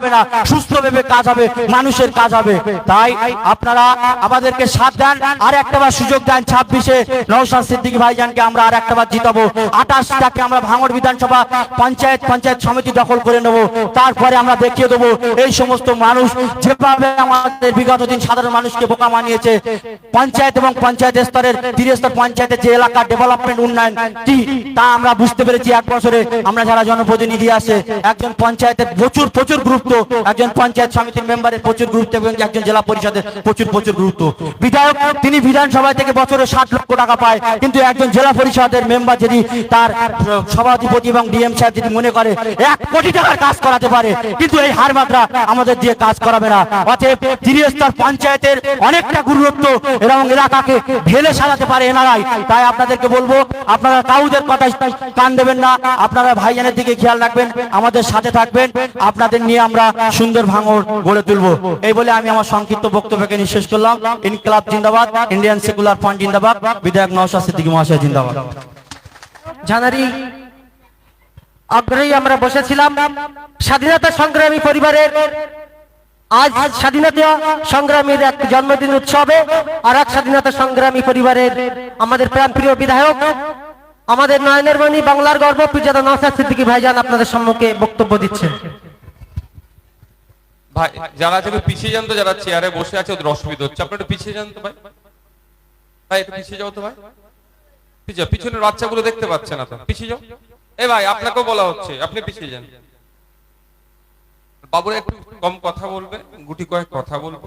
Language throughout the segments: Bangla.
হবে না। সুস্থ ভেবে কাজ হবে, মানুষের কাজ হবে। তাই আপনারা আমাদেরকে সাথ দেন। আর একটা বার সুযোগ দেন ছাব্বিশে নৌসাদ সিদ্দিকী ভাইজানকে আমরা আর একটা বার জিতাবো। আঠাশটাকে আমরা ভাঙড় বিধানসভা পঞ্চায়েত পঞ্চায়েত সমিতি দখল করে নেব। তারপরে আমরা দেখিয়ে দেবো, এই সমস্ত মানুষ যেভাবে আমাদের বিগত দিন সাধারণ মানুষকে বোকা মানিয়েছে, পঞ্চায়েত এবং পঞ্চায়েত স্তরের ত্রিস্তর পঞ্চায়েতের যে এলাকার ডেভেলপমেন্ট উন্নয়ন কি তা আমরা বুঝতে পেরেছি এক বছরে। আমরা যারা জনপ্রতিনিধি আছে একজন পঞ্চায়েতের প্রচুর প্রচুর গুরুত্ব। একজন পঞ্চায়েত সমিতির মেম্বারের প্রচুর গুরুত্ব এবং একজন জেলা পরিষদের প্রচুর প্রচুর গুরুত্ব। বিধায়ক, তিনি বিধানসভা থেকে বছরে ষাট লক্ষ টাকা পায়, কিন্তু একজন জেলা পরিষদের মেম্বার যদি তার সভাধিপতি এবং ডিএম সাহেব যদি মনে করে, এক কোটি টাকার কাজ করাতে পারে, কিন্তু এই হার মাত্রা আমাদের দিয়ে কাজ করাবে না। অতএব ত্রিস্তর পঞ্চায়েতের অনেকটা গুরুত্ব এবং এলাকাকে ঢেলে সাজাতে পারে এনারাই। তাই আপনাদেরকে বলব, আপনারা কাউদের কথা কান দেবেন না, আপনারা ভাইজানের দিকে খেয়াল রাখবেন, আমাদের সাথে থাকবেন, আপনাদের নিয়ে আমরা সুন্দর ভাঙর গড়ে তুলবো। এই বলে আমি আমার সংক্ষিপ্ত বক্তব্যকে নিয়ে শেষ করলাম। ইনকলাব জিন্দাবাদ, ইন্ডিয়ান সেকুলার ফ্রন্ট জিন্দাবাদ, বিধায়ক নওশাদ সিদ্দিকী মহাশয় জিন্দাবাদ। জানারি, আগ্রহী আমরা বসেছিলাম স্বাধীনতা সংগ্রামী পরিবারের, আজ স্বাধীনতা সংগ্রামীর এক জন্মদিন উৎসবে আর এক স্বাধীনতা সংগ্রামী পরিবারের আমাদের প্রাণপ্রিয় বিধায়ক, আমাদের নয়নের মণি বাংলার গর্ব পূজাদা নওসাদ সিদ্দিকী ভাইজান আপনাদের সম্মুখে বক্তব্য দিচ্ছেন। ভাই, যারা আছে পিছিয়ে যান তো, যারা চেয়ারে বসে আছে, ওদের অসুবিধা হচ্ছে। আপনারা পিছিয়ে যান তো, ভাই। ভাই, একটু পিছিয়ে যাও তো, ভাই। পিছিয়ে। পিছনের বাচ্চাগুলো দেখতে পাচ্ছে না তো। পিছিয়ে যাও। এ ভাই, আপনাকেও বলা হচ্ছে, আপনি পিছিয়ে যান। বাবুরা একটু কম কথা বলবে, গুটি কয়েক কথা বলব।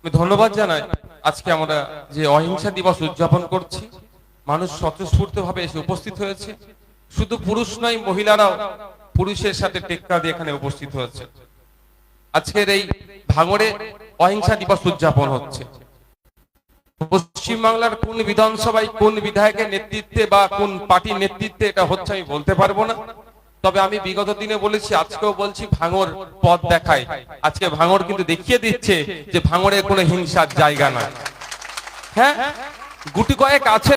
আমি ধন্যবাদ জানাই, আজকে আমরা যে অহিংসা দিবস উদযাপন করছি, মানুষ স্বতঃস্ফূর্ত ভাবে এসে উপস্থিত হয়েছে। শুধু পুরুষ নয়, মহিলারাও পুরুষের সাথে টেক্কা দিয়ে এখানে উপস্থিত হয়েছে। আজকের এই ভাঙড়ে অহিংসা দিবস উদযাপন হচ্ছে। পশ্চিমবাংলার কোন বিধানসভায় কোন বিধায়কের নেতৃত্বে বা কোন পার্টির নেতৃত্বে এটা হচ্ছে আমি বলতে পারব না। তবে আমি বিগত দিনে বলেছি, আজকেও বলছি ভাঙর পথ দেখায়। আজকে ভাঙর কিন্তু দেখিয়ে দিচ্ছে যে ভাঙড়ে কোনো হিংসার জায়গা নয়। হ্যাঁ? গুটি কয়েক আছে